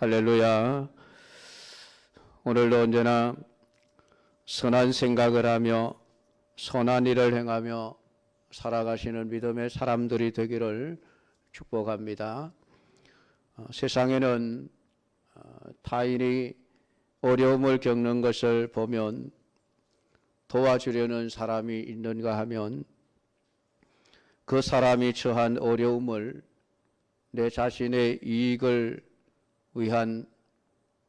할렐루야. 오늘도 언제나 선한 생각을 하며 선한 일을 행하며 살아가시는 믿음의 사람들이 되기를 축복합니다. 어, 세상에는 어, 타인이 어려움을 겪는 것을 보면 도와주려는 사람이 있는가 하면 그 사람이 처한 어려움을 내 자신의 이익을 위한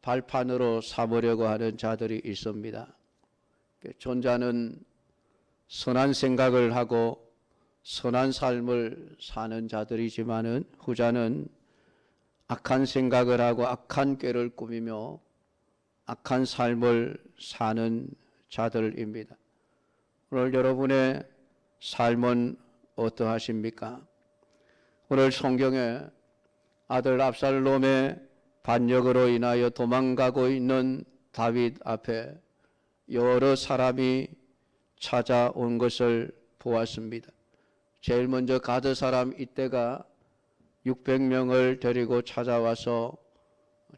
발판으로 삼으려고 하는 자들이 있습니다. 존자는 선한 생각을 하고 선한 삶을 사는 자들이지만은 후자는 악한 생각을 하고 악한 꾀를 꾸미며 악한 삶을 사는 자들입니다. 오늘 여러분의 삶은 어떠하십니까? 오늘 성경에 아들 압살롬의 반역으로 인하여 도망가고 있는 다윗 앞에 여러 사람이 찾아온 것을 보았습니다. 제일 먼저 가드 사람 이때가 600명을 데리고 찾아와서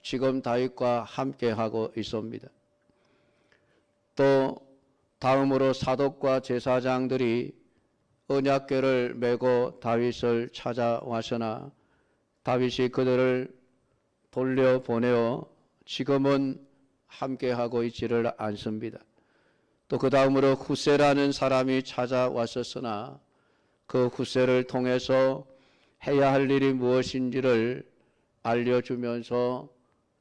지금 다윗과 함께 하고 있습니다. 또 다음으로 사독과 제사장들이 언약궤를 메고 다윗을 찾아와서나 다윗이 그들을 돌려 보내어 지금은 함께 하고 있지를 않습니다. 또 그 다음으로 후세라는 사람이 찾아왔었으나 그 후세를 통해서 해야 할 일이 무엇인지를 알려주면서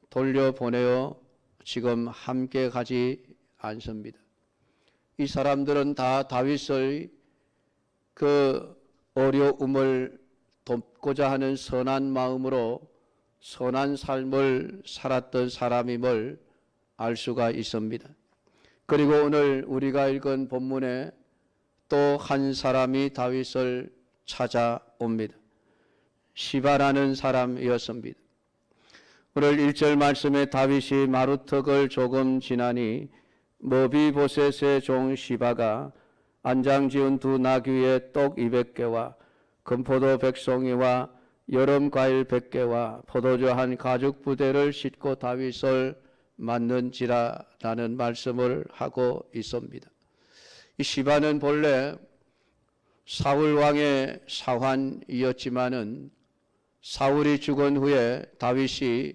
돌려보내어 지금 함께 가지 않습니다. 이 사람들은 다 다윗의 그 어려움을 돕고자 하는 선한 마음으로 선한 삶을 살았던 사람임을 알 수가 있습니다. 그리고 오늘 우리가 읽은 본문에 또 한 사람이 다윗을 찾아옵니다. 시바라는 사람이었습니다. 오늘 1절 말씀에 다윗이 마루턱을 조금 지나니 머비보셋의 종 시바가 안장 지은 두 나귀의 떡 200개와 금포도 백송이와 여름 과일 100개와 포도주 한 가죽 부대를 싣고 다윗을 맞는지라라는 말씀을 하고 있습니다. 이 시바는 본래 사울 왕의 사환이었지만은 사울이 죽은 후에 다윗이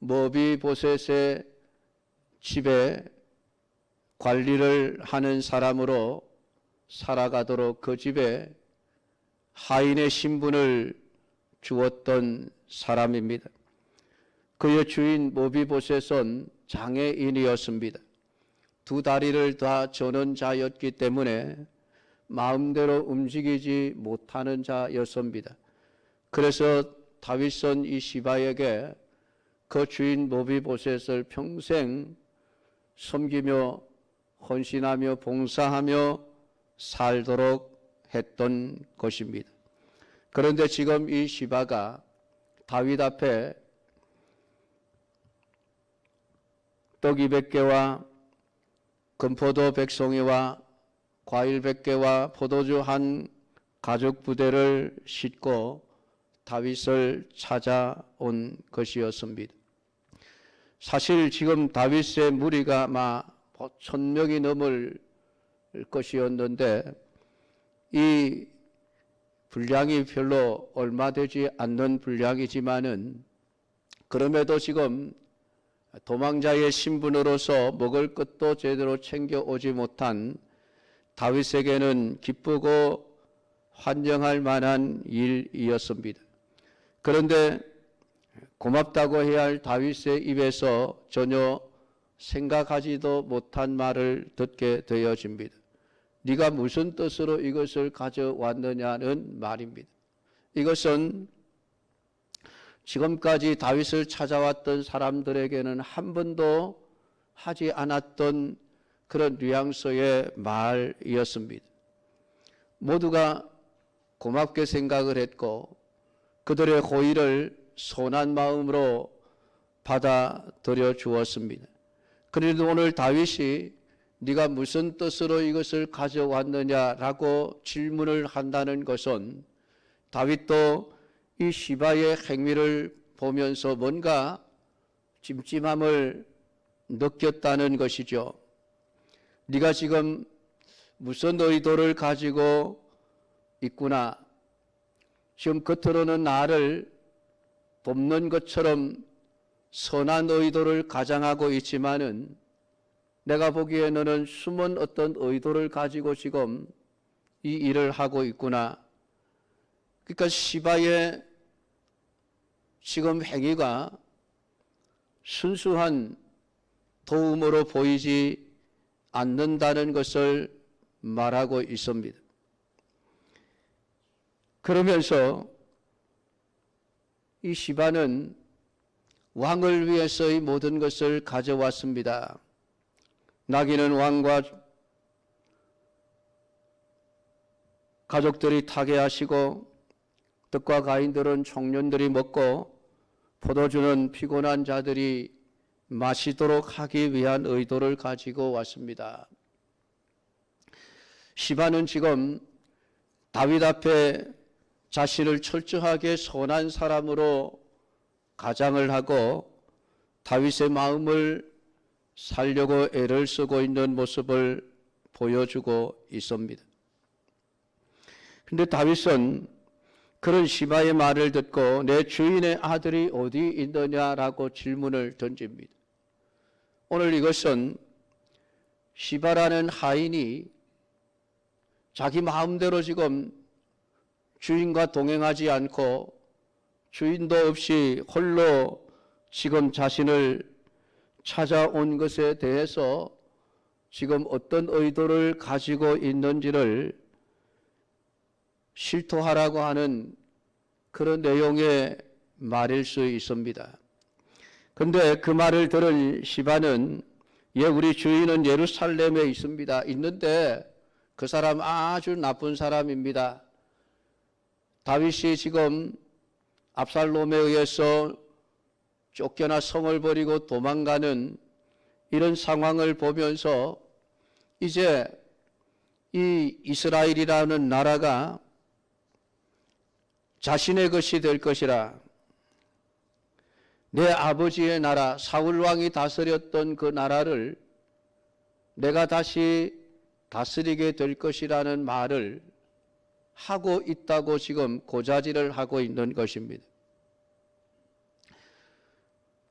머비보셋의 집에 관리를 하는 사람으로 살아가도록 그 집에 하인의 신분을 주었던 사람입니다. 그의 주인 모비보셋은 장애인이었습니다. 두 다리를 다 저는 자였기 때문에 마음대로 움직이지 못하는 자였습니다. 그래서 다윗은 이 시바에게 그 주인 모비보셋을 평생 섬기며 헌신하며 봉사하며 살도록 했던 것입니다. 그런데 지금 이 시바가 다윗 앞에 떡 200개와 금포도 백송이와 과일 100개와 포도주 한 가죽 부대를 싣고 다윗을 찾아온 것이었습니다. 사실 지금 다윗의 무리가 아마 천명이 넘을 것이었는데 이 분량이 별로 얼마 되지 않는 분량이지만은 그럼에도 지금 도망자의 신분으로서 먹을 것도 제대로 챙겨 오지 못한 다윗에게는 기쁘고 환영할 만한 일이었습니다. 그런데 고맙다고 해야 할 다윗의 입에서 전혀 생각하지도 못한 말을 듣게 되어집니다. 네가 무슨 뜻으로 이것을 가져왔느냐는 말입니다. 이것은 지금까지 다윗을 찾아왔던 사람들에게는 한 번도 하지 않았던 그런 뉘앙스의 말이었습니다. 모두가 고맙게 생각을 했고 그들의 호의를 선한 마음으로 받아들여 주었습니다. 그래도 오늘 다윗이 네가 무슨 뜻으로 이것을 가져왔느냐라고 질문을 한다는 것은 다윗도 이 시바의 행위를 보면서 뭔가 찜찜함을 느꼈다는 것이죠. 네가 지금 무슨 의도를 가지고 있구나. 지금 겉으로는 나를 돕는 것처럼 선한 의도를 가장하고 있지만은 내가 보기에 너는 숨은 어떤 의도를 가지고 지금 이 일을 하고 있구나. 그러니까 시바의 지금 행위가 순수한 도움으로 보이지 않는다는 것을 말하고 있습니다. 그러면서 이 시바는 왕을 위해서의 모든 것을 가져왔습니다. 나귀는 왕과 가족들이 타게 하시고 떡과 가인들은 청년들이 먹고 포도주는 피곤한 자들이 마시도록 하기 위한 의도를 가지고 왔습니다. 시바는 지금 다윗 앞에 자신을 철저하게 선한 사람으로 가장을 하고 다윗의 마음을 살려고 애를 쓰고 있는 모습을 보여주고 있습니다. 근데 다윗은 그런 시바의 말을 듣고 내 주인의 아들이 어디 있느냐라고 질문을 던집니다. 오늘 이것은 시바라는 하인이 자기 마음대로 지금 주인과 동행하지 않고 주인도 없이 홀로 지금 자신을 찾아온 것에 대해서 지금 어떤 의도를 가지고 있는지를 실토하라고 하는 그런 내용의 말일 수 있습니다. 근데 그 말을 들은 시바는 예, 우리 주인은 예루살렘에 있습니다. 있는데 그 사람 아주 나쁜 사람입니다. 다윗이 지금 압살롬에 의해서 쫓겨나 성을 버리고 도망가는 이런 상황을 보면서 이제 이 이스라엘이라는 나라가 자신의 것이 될 것이라 내 아버지의 나라 사울 왕이 다스렸던 그 나라를 내가 다시 다스리게 될 것이라는 말을 하고 있다고 지금 고자질을 하고 있는 것입니다.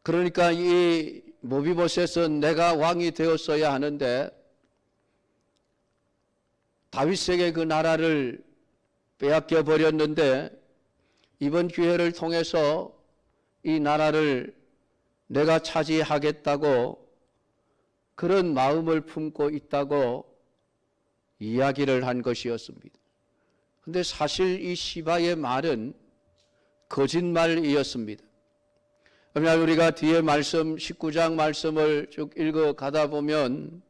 그러니까 이 모비보셋은 내가 왕이 되었어야 하는데 다윗에게 그 나라를 빼앗겨 버렸는데 이번 기회를 통해서 이 나라를 내가 차지하겠다고 그런 마음을 품고 있다고 이야기를 한 것이었습니다. 근데 사실 이 시바의 말은 거짓말이었습니다. 그러면 우리가 뒤에 말씀 19장 말씀을 쭉 읽어 가다 보면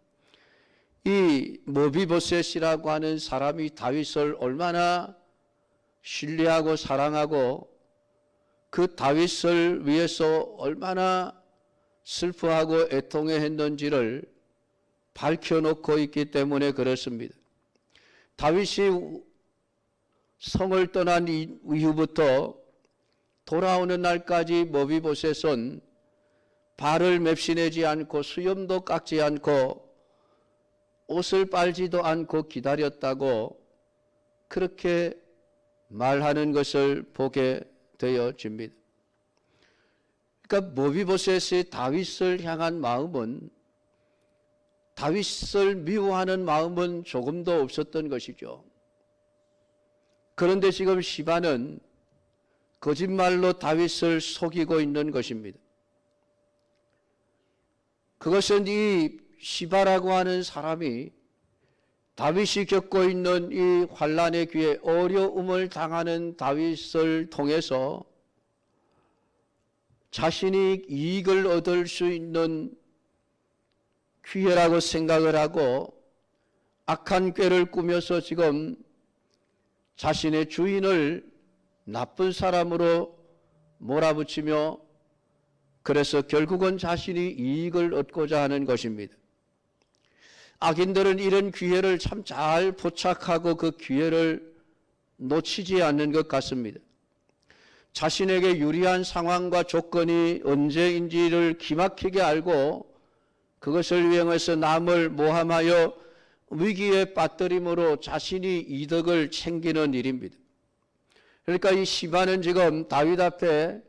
이 모비보셋이라고 하는 사람이 다윗을 얼마나 신뢰하고 사랑하고 그 다윗을 위해서 얼마나 슬퍼하고 애통해 했는지를 밝혀놓고 있기 때문에 그렇습니다. 다윗이 성을 떠난 이후부터 돌아오는 날까지 모비보셋은 발을 맵시내지 않고 수염도 깎지 않고 옷을 빨지도 않고 기다렸다고 그렇게 말하는 것을 보게 되어집니다. 그러니까 모비보셋의 다윗을 향한 마음은 다윗을 미워하는 마음은 조금도 없었던 것이죠. 그런데 지금 시바는 거짓말로 다윗을 속이고 있는 것입니다. 그것은 이 시바라고 하는 사람이 다윗이 겪고 있는 이 환란의 기회, 어려움을 당하는 다윗을 통해서 자신이 이익을 얻을 수 있는 기회라고 생각을 하고 악한 꾀를 꾸며서 지금 자신의 주인을 나쁜 사람으로 몰아붙이며 그래서 결국은 자신이 이익을 얻고자 하는 것입니다. 악인들은 이런 기회를 참 잘 포착하고 그 기회를 놓치지 않는 것 같습니다. 자신에게 유리한 상황과 조건이 언제인지를 기막히게 알고 그것을 이용해서 남을 모함하여 위기에 빠뜨림으로 자신이 이득을 챙기는 일입니다. 그러니까 이 시바는 지금 다윗 앞에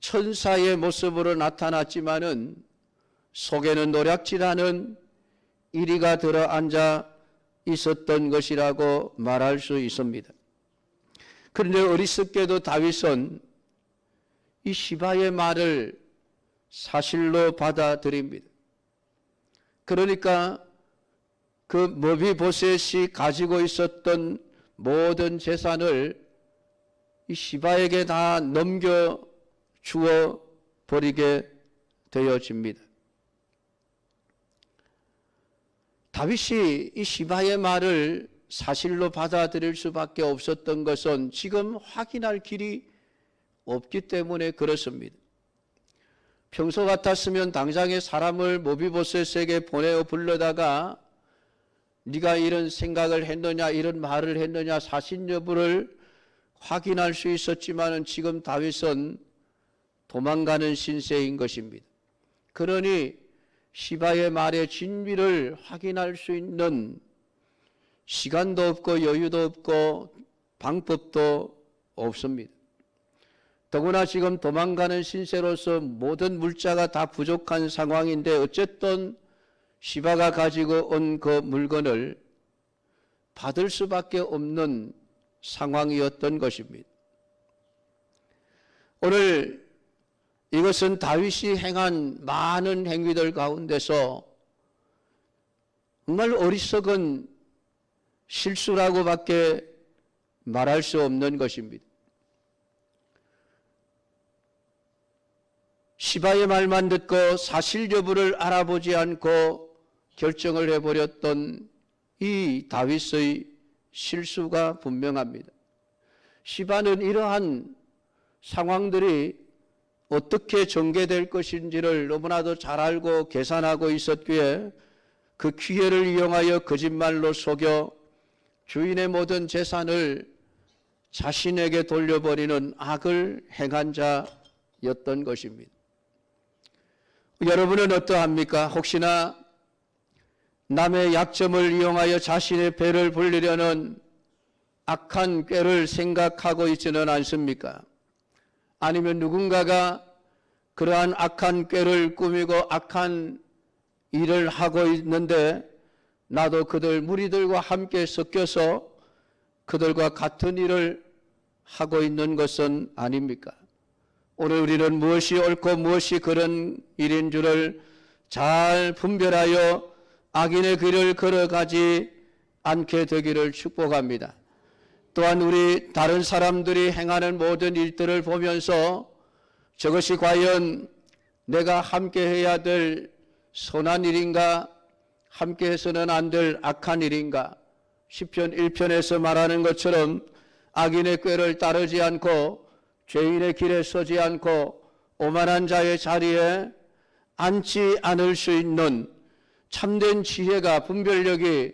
천사의 모습으로 나타났지만은 속에는 노략질하는 이리가 들어 앉아 있었던 것이라고 말할 수 있습니다. 그런데 어리석게도 다윗은 이 시바의 말을 사실로 받아들입니다. 그러니까 그 머비보셋이 가지고 있었던 모든 재산을 이 시바에게 다 넘겨 주어 버리게 되어집니다. 다윗이 이 시바의 말을 사실로 받아들일 수밖에 없었던 것은 지금 확인할 길이 없기 때문에 그렇습니다. 평소 같았으면 당장에 사람을 모비보셋에게 보내어 불러다가 네가 이런 생각을 했느냐 이런 말을 했느냐 사실 여부를 확인할 수 있었지만은 지금 다윗은 도망가는 신세인 것입니다. 그러니 시바의 말의 진위를 확인할 수 있는 시간도 없고 여유도 없고 방법도 없습니다. 더구나 지금 도망가는 신세로서 모든 물자가 다 부족한 상황인데 어쨌든 시바가 가지고 온 그 물건을 받을 수밖에 없는 상황이었던 것입니다. 오늘 이것은 다윗이 행한 많은 행위들 가운데서 정말 어리석은 실수라고밖에 말할 수 없는 것입니다. 시바의 말만 듣고 사실 여부를 알아보지 않고 결정을 해버렸던 이 다윗의 실수가 분명합니다. 시바는 이러한 상황들이 어떻게 전개될 것인지를 너무나도 잘 알고 계산하고 있었기에 그 기회를 이용하여 거짓말로 속여 주인의 모든 재산을 자신에게 돌려버리는 악을 행한 자였던 것입니다. 여러분은 어떠합니까? 혹시나 남의 약점을 이용하여 자신의 배를 불리려는 악한 꾀를 생각하고 있지는 않습니까? 아니면 누군가가 그러한 악한 꾀를 꾸미고 악한 일을 하고 있는데 나도 그들 무리들과 함께 섞여서 그들과 같은 일을 하고 있는 것은 아닙니까? 오늘 우리는 무엇이 옳고 무엇이 그런 일인 줄을 잘 분별하여 악인의 길을 걸어가지 않게 되기를 축복합니다. 또한 우리 다른 사람들이 행하는 모든 일들을 보면서 저것이 과연 내가 함께 해야 될 선한 일인가 함께 해서는 안 될 악한 일인가 10편 1편에서 말하는 것처럼 악인의 꾀를 따르지 않고 죄인의 길에 서지 않고 오만한 자의 자리에 앉지 않을 수 있는 참된 지혜가 분별력이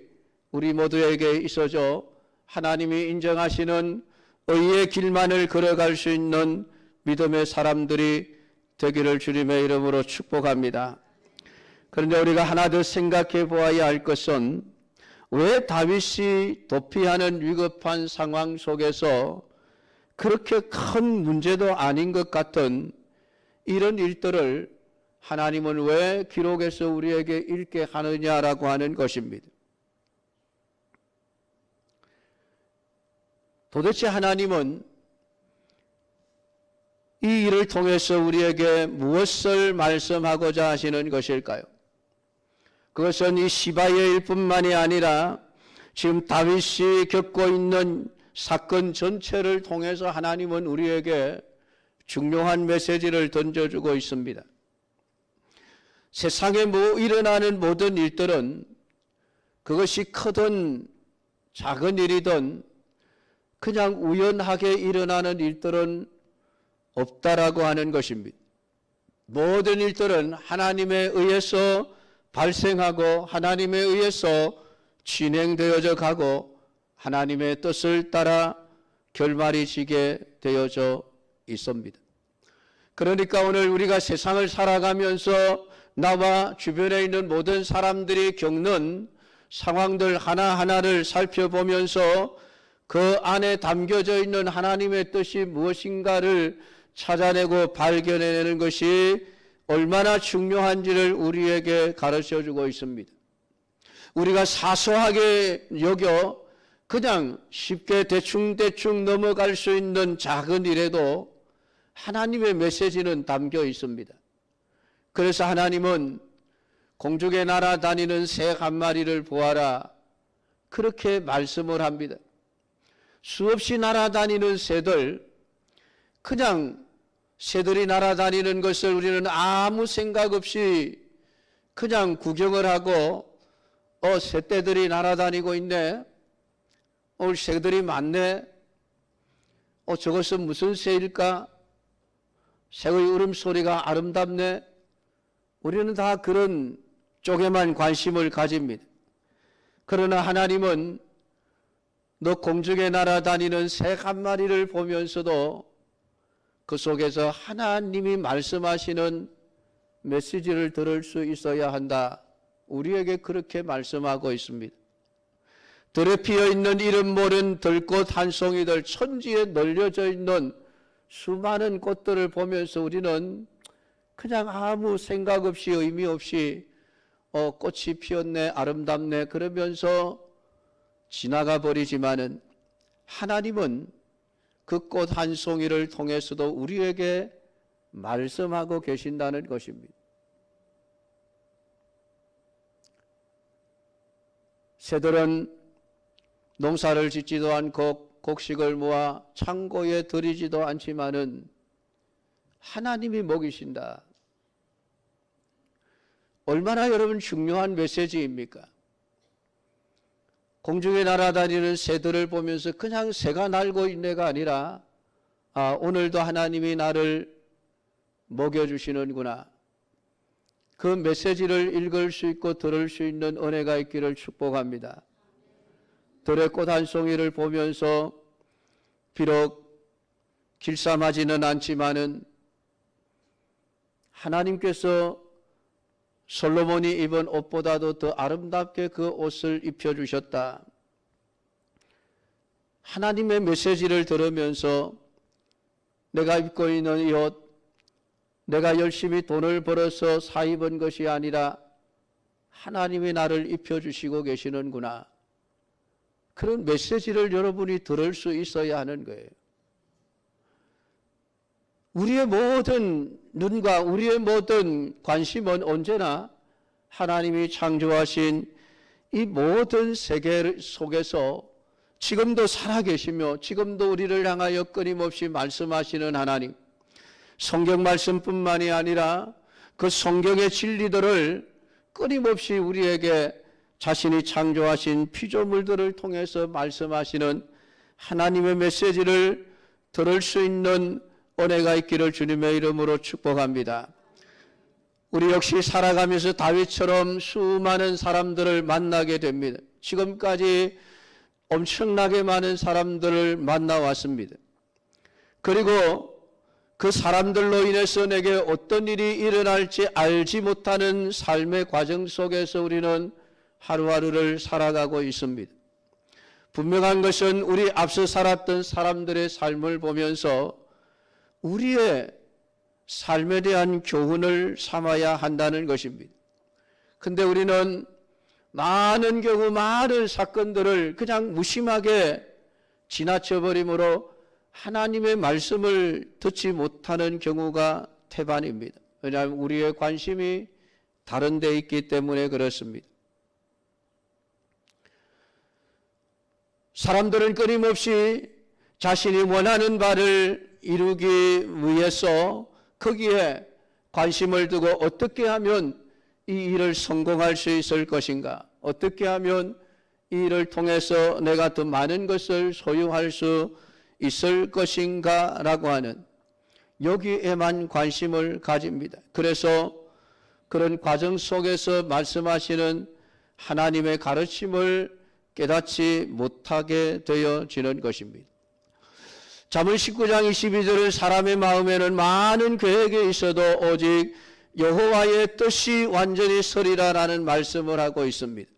우리 모두에게 있어져 하나님이 인정하시는 의의 길만을 걸어갈 수 있는 믿음의 사람들이 되기를 주님의 이름으로 축복합니다. 그런데 우리가 하나 더 생각해 보아야 할 것은 왜 다윗이 도피하는 위급한 상황 속에서 그렇게 큰 문제도 아닌 것 같은 이런 일들을 하나님은 왜 기록에서 우리에게 읽게 하느냐라고 하는 것입니다. 도대체 하나님은 이 일을 통해서 우리에게 무엇을 말씀하고자 하시는 것일까요? 그것은 이 시바의 일뿐만이 아니라 지금 다윗이 겪고 있는 사건 전체를 통해서 하나님은 우리에게 중요한 메시지를 던져주고 있습니다. 세상에 뭐 일어나는 모든 일들은 그것이 크든 작은 일이든 그냥 우연하게 일어나는 일들은 없다라고 하는 것입니다. 모든 일들은 하나님에 의해서 발생하고 하나님에 의해서 진행되어져 가고 하나님의 뜻을 따라 결말이 지게 되어져 있습니다. 그러니까 오늘 우리가 세상을 살아가면서 나와 주변에 있는 모든 사람들이 겪는 상황들 하나하나를 살펴보면서 그 안에 담겨져 있는 하나님의 뜻이 무엇인가를 찾아내고 발견해내는 것이 얼마나 중요한지를 우리에게 가르쳐 주고 있습니다. 우리가 사소하게 여겨 그냥 쉽게 대충대충 넘어갈 수 있는 작은 일에도 하나님의 메시지는 담겨 있습니다. 그래서 하나님은 공중에 날아다니는 새 한 마리를 보아라. 그렇게 말씀을 합니다. 수없이 날아다니는 새들, 그냥 새들이 날아다니는 것을 우리는 아무 생각 없이 그냥 구경을 하고, 어, 새떼들이 날아다니고 있네. 오늘 새들이 많네. 어, 저것은 무슨 새일까? 새의 울음소리가 아름답네. 우리는 다 그런 쪽에만 관심을 가집니다. 그러나 하나님은 너 공중에 날아다니는 새 한 마리를 보면서도 그 속에서 하나님이 말씀하시는 메시지를 들을 수 있어야 한다. 우리에게 그렇게 말씀하고 있습니다. 들에 피어 있는 이름 모른 들꽃 한 송이들 천지에 널려져 있는 수많은 꽃들을 보면서 우리는 그냥 아무 생각 없이 의미 없이 어, 꽃이 피었네 아름답네 그러면서 지나가 버리지만은 하나님은 그 꽃 한 송이를 통해서도 우리에게 말씀하고 계신다는 것입니다. 새들은 농사를 짓지도 않고 곡식을 모아 창고에 들이지도 않지만은 하나님이 먹이신다. 얼마나 여러분 중요한 메시지입니까? 공중에 날아다니는 새들을 보면서 그냥 새가 날고 있네가 아니라 아, 오늘도 하나님이 나를 먹여주시는구나. 그 메시지를 읽을 수 있고 들을 수 있는 은혜가 있기를 축복합니다. 들의 꽃 한 송이를 보면서 비록 길쌈하지는 않지만은 하나님께서 솔로몬이 입은 옷보다도 더 아름답게 그 옷을 입혀주셨다. 하나님의 메시지를 들으면서 내가 입고 있는 이 옷, 내가 열심히 돈을 벌어서 사 입은 것이 아니라 하나님이 나를 입혀주시고 계시는구나. 그런 메시지를 여러분이 들을 수 있어야 하는 거예요. 우리의 모든 눈과 우리의 모든 관심은 언제나 하나님이 창조하신 이 모든 세계 속에서 지금도 살아계시며 지금도 우리를 향하여 끊임없이 말씀하시는 하나님. 성경 말씀뿐만이 아니라 그 성경의 진리들을 끊임없이 우리에게 자신이 창조하신 피조물들을 통해서 말씀하시는 하나님의 메시지를 들을 수 있는 은혜가 있기를 주님의 이름으로 축복합니다. 우리 역시 살아가면서 다윗처럼 수많은 사람들을 만나게 됩니다. 지금까지 엄청나게 많은 사람들을 만나왔습니다. 그리고 그 사람들로 인해서 내게 어떤 일이 일어날지 알지 못하는 삶의 과정 속에서 우리는 하루하루를 살아가고 있습니다. 분명한 것은 우리 앞서 살았던 사람들의 삶을 보면서 우리의 삶에 대한 교훈을 삼아야 한다는 것입니다. 근데 우리는 많은 경우 많은 사건들을 그냥 무심하게 지나쳐버림으로 하나님의 말씀을 듣지 못하는 경우가 태반입니다. 왜냐하면 우리의 관심이 다른 데 있기 때문에 그렇습니다. 사람들은 끊임없이 자신이 원하는 바를 이루기 위해서 거기에 관심을 두고 어떻게 하면 이 일을 성공할 수 있을 것인가? 어떻게 하면 이 일을 통해서 내가 더 많은 것을 소유할 수 있을 것인가? 라고 하는 여기에만 관심을 가집니다. 그래서 그런 과정 속에서 말씀하시는 하나님의 가르침을 깨닫지 못하게 되어지는 것입니다. 잠언 19장 22절은 사람의 마음에는 많은 계획이 있어도 오직 여호와의 뜻이 완전히 서리라라는 말씀을 하고 있습니다.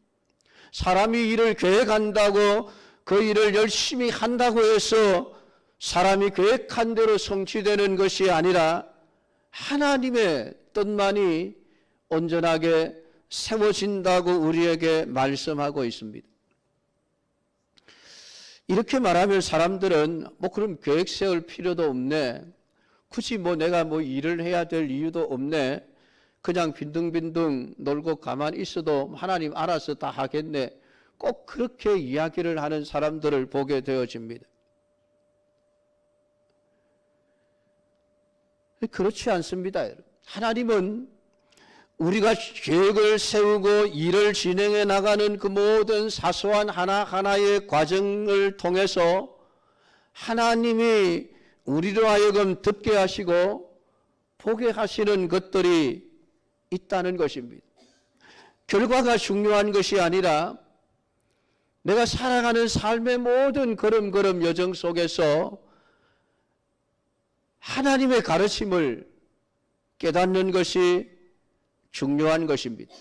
사람이 일을 계획한다고 그 일을 열심히 한다고 해서 사람이 계획한 대로 성취되는 것이 아니라 하나님의 뜻만이 온전하게 세워진다고 우리에게 말씀하고 있습니다. 이렇게 말하면 사람들은 뭐 그럼 계획 세울 필요도 없네. 굳이 뭐 내가 뭐 일을 해야 될 이유도 없네. 그냥 빈둥빈둥 놀고 가만히 있어도 하나님 알아서 다 하겠네. 꼭 그렇게 이야기를 하는 사람들을 보게 되어집니다. 그렇지 않습니다. 하나님은 우리가 계획을 세우고 일을 진행해 나가는 그 모든 사소한 하나하나의 과정을 통해서 하나님이 우리로 하여금 듣게 하시고 보게 하시는 것들이 있다는 것입니다. 결과가 중요한 것이 아니라 내가 살아가는 삶의 모든 걸음걸음 여정 속에서 하나님의 가르침을 깨닫는 것이 중요한 것입니다.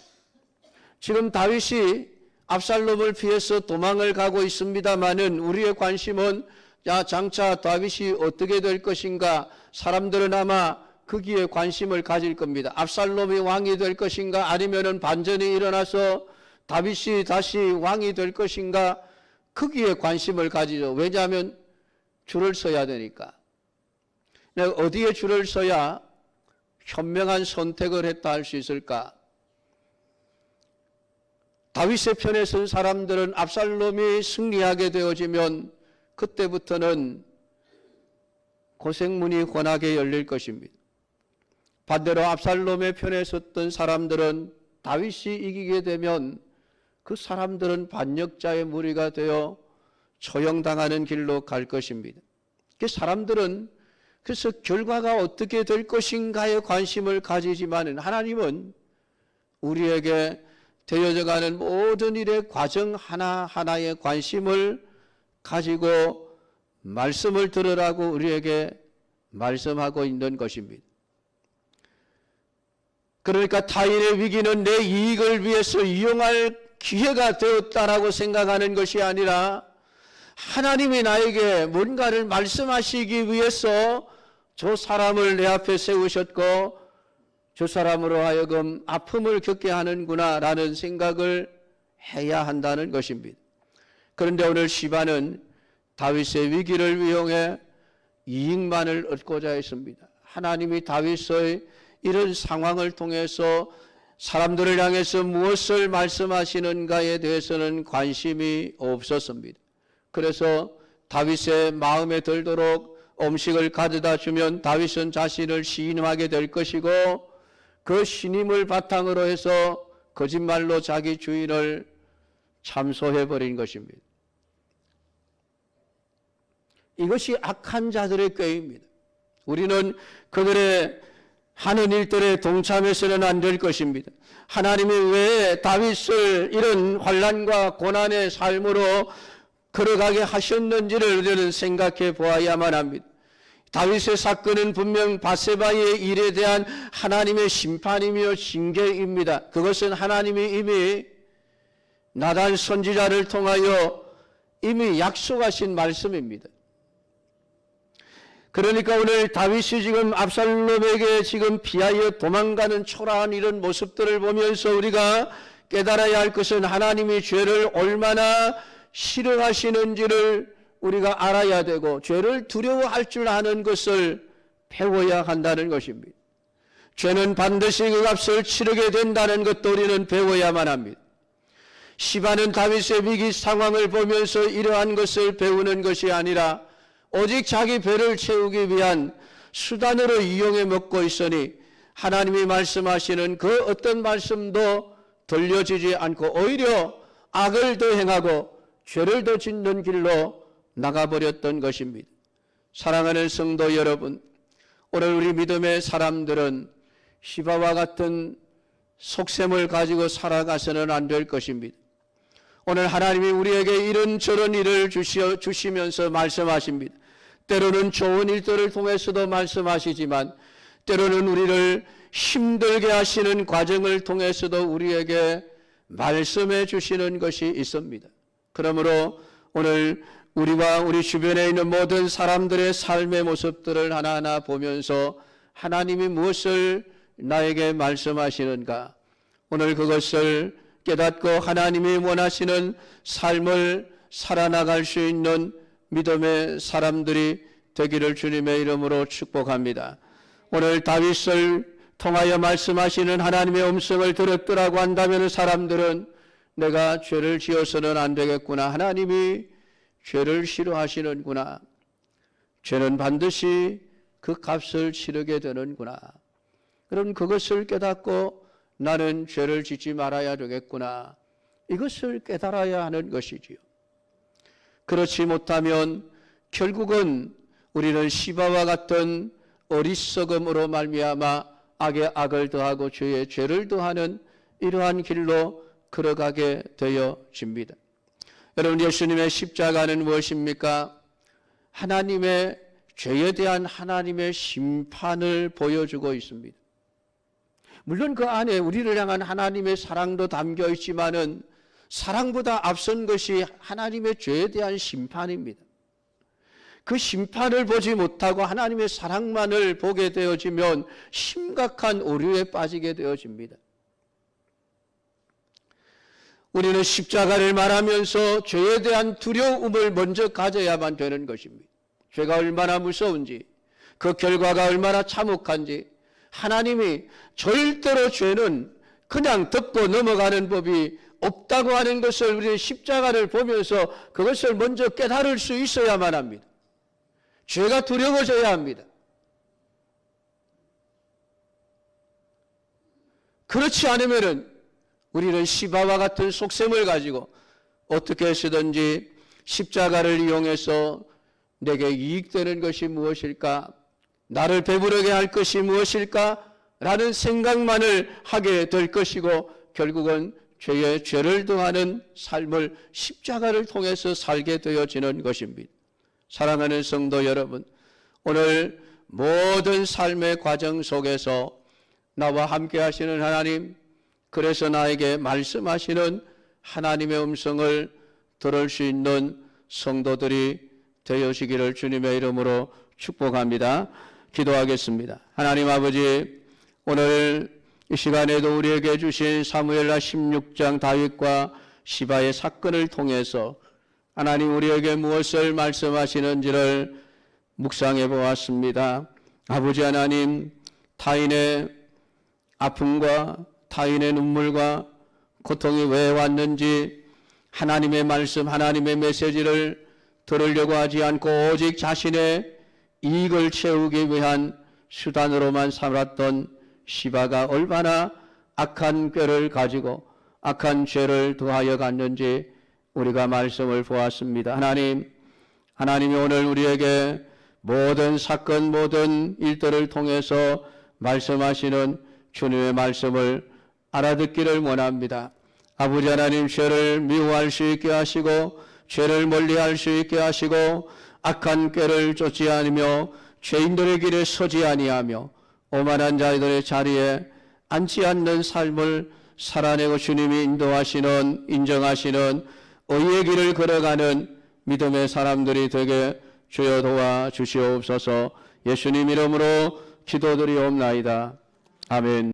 지금 다윗이 압살롬을 피해서 도망을 가고 있습니다만은 우리의 관심은 야 장차 다윗이 어떻게 될 것인가 사람들은 아마 거기에 관심을 가질 겁니다. 압살롬이 왕이 될 것인가 아니면은 반전이 일어나서 다윗이 다시 왕이 될 것인가 거기에 관심을 가지죠. 왜냐하면 줄을 서야 되니까. 내가 어디에 줄을 서야 현명한 선택을 했다 할 수 있을까? 다윗의 편에 선 사람들은 압살롬이 승리하게 되어지면 그때부터는 고생문이 권하게 열릴 것입니다. 반대로 압살롬의 편에 섰던 사람들은 다윗이 이기게 되면 그 사람들은 반역자의 무리가 되어 처형당하는 길로 갈 것입니다. 그 사람들은 그래서 결과가 어떻게 될 것인가에 관심을 가지지만 하나님은 우리에게 되어져 가는 모든 일의 과정 하나하나에 관심을 가지고 말씀을 들으라고 우리에게 말씀하고 있는 것입니다. 그러니까 타인의 위기는 내 이익을 위해서 이용할 기회가 되었다라고 생각하는 것이 아니라 하나님이 나에게 뭔가를 말씀하시기 위해서 저 사람을 내 앞에 세우셨고 저 사람으로 하여금 아픔을 겪게 하는구나라는 생각을 해야 한다는 것입니다. 그런데 오늘 시바는 다윗의 위기를 이용해 이익만을 얻고자 했습니다. 하나님이 다윗의 이런 상황을 통해서 사람들을 향해서 무엇을 말씀하시는가에 대해서는 관심이 없었습니다. 그래서 다윗의 마음에 들도록 음식을 가져다 주면 다윗은 자신을 시인하게 될 것이고 그 신임을 바탕으로 해서 거짓말로 자기 주인을 참소해 버린 것입니다. 이것이 악한 자들의 꾀입니다. 우리는 그들의 하는 일들에 동참해서는 안 될 것입니다. 하나님이 왜 다윗을 이런 환란과 고난의 삶으로 걸어가게 하셨는지를 우리는 생각해 보아야만 합니다. 다윗의 사건은 분명 바세바의 일에 대한 하나님의 심판이며 징계입니다. 그것은 하나님이 이미 나단 선지자를 통하여 이미 약속하신 말씀입니다. 그러니까 오늘 다윗이 지금 압살롬에게 지금 피하여 도망가는 초라한 이런 모습들을 보면서 우리가 깨달아야 할 것은 하나님이 죄를 얼마나 싫어하시는지를 우리가 알아야 되고 죄를 두려워할 줄 아는 것을 배워야 한다는 것입니다. 죄는 반드시 그 값을 치르게 된다는 것도 우리는 배워야만 합니다. 시바는 다윗의 위기 상황을 보면서 이러한 것을 배우는 것이 아니라 오직 자기 배를 채우기 위한 수단으로 이용해 먹고 있으니 하나님이 말씀하시는 그 어떤 말씀도 들려지지 않고 오히려 악을 더 행하고 죄를 더 짓는 길로 나가버렸던 것입니다. 사랑하는 성도 여러분, 오늘 우리 믿음의 사람들은 시바와 같은 속셈을 가지고 살아가서는 안 될 것입니다. 오늘 하나님이 우리에게 이런 저런 일을 주시면서 말씀하십니다. 때로는 좋은 일들을 통해서도 말씀하시지만 때로는 우리를 힘들게 하시는 과정을 통해서도 우리에게 말씀해 주시는 것이 있습니다. 그러므로 오늘 우리와 우리 주변에 있는 모든 사람들의 삶의 모습들을 하나하나 보면서 하나님이 무엇을 나에게 말씀하시는가? 오늘 그것을 깨닫고 하나님이 원하시는 삶을 살아나갈 수 있는 믿음의 사람들이 되기를 주님의 이름으로 축복합니다. 오늘 다윗을 통하여 말씀하시는 하나님의 음성을 들었더라고 한다면 사람들은 내가 죄를 지어서는 안 되겠구나. 하나님이 죄를 싫어하시는구나. 죄는 반드시 그 값을 치르게 되는구나. 그럼 그것을 깨닫고 나는 죄를 짓지 말아야 되겠구나. 이것을 깨달아야 하는 것이지요. 그렇지 못하면 결국은 우리는 시바와 같은 어리석음으로 말미암아 악에 악을 더하고 죄에 죄를 더하는 이러한 길로 걸어가게 되어집니다. 여러분 예수님의 십자가는 무엇입니까? 하나님의 죄에 대한 하나님의 심판을 보여주고 있습니다. 물론 그 안에 우리를 향한 하나님의 사랑도 담겨 있지만은 사랑보다 앞선 것이 하나님의 죄에 대한 심판입니다. 그 심판을 보지 못하고 하나님의 사랑만을 보게 되어지면 심각한 오류에 빠지게 되어집니다. 우리는 십자가를 말하면서 죄에 대한 두려움을 먼저 가져야만 되는 것입니다. 죄가 얼마나 무서운지, 그 결과가 얼마나 참혹한지, 하나님이 절대로 죄는 그냥 덮고 넘어가는 법이 없다고 하는 것을 우리는 십자가를 보면서 그것을 먼저 깨달을 수 있어야만 합니다. 죄가 두려워져야 합니다. 그렇지 않으면은 우리는 시바와 같은 속셈을 가지고 어떻게 해서든지 십자가를 이용해서 내게 이익되는 것이 무엇일까? 나를 배부르게 할 것이 무엇일까? 라는 생각만을 하게 될 것이고 결국은 죄에 죄를 더하는 삶을 십자가를 통해서 살게 되어지는 것입니다. 사랑하는 성도 여러분, 오늘 모든 삶의 과정 속에서 나와 함께 하시는 하나님, 그래서 나에게 말씀하시는 하나님의 음성을 들을 수 있는 성도들이 되어지기를 주님의 이름으로 축복합니다. 기도하겠습니다. 하나님 아버지, 오늘 이 시간에도 우리에게 주신 사무엘라 16장 다윗과 시바의 사건을 통해서 하나님 우리에게 무엇을 말씀하시는지를 묵상해 보았습니다. 아버지 하나님, 타인의 아픔과 타인의 눈물과 고통이 왜 왔는지 하나님의 말씀, 하나님의 메시지를 들으려고 하지 않고 오직 자신의 이익을 채우기 위한 수단으로만 살았던 시바가 얼마나 악한 꾀를 가지고 악한 죄를 더하여 갔는지 우리가 말씀을 보았습니다. 하나님, 하나님이 오늘 우리에게 모든 사건, 모든 일들을 통해서 말씀하시는 주님의 말씀을 알아듣기를 원합니다. 아버지 하나님 죄를 미워할 수 있게 하시고 죄를 멀리할 수 있게 하시고 악한 꾀를 쫓지 않으며 죄인들의 길에 서지 아니하며 오만한 자들의 자리에 앉지 않는 삶을 살아내고 주님이 인도하시는 인정하시는 의의 길을 걸어가는 믿음의 사람들이 되게 주여 도와 주시옵소서 예수님 이름으로 기도드리옵나이다. 아멘.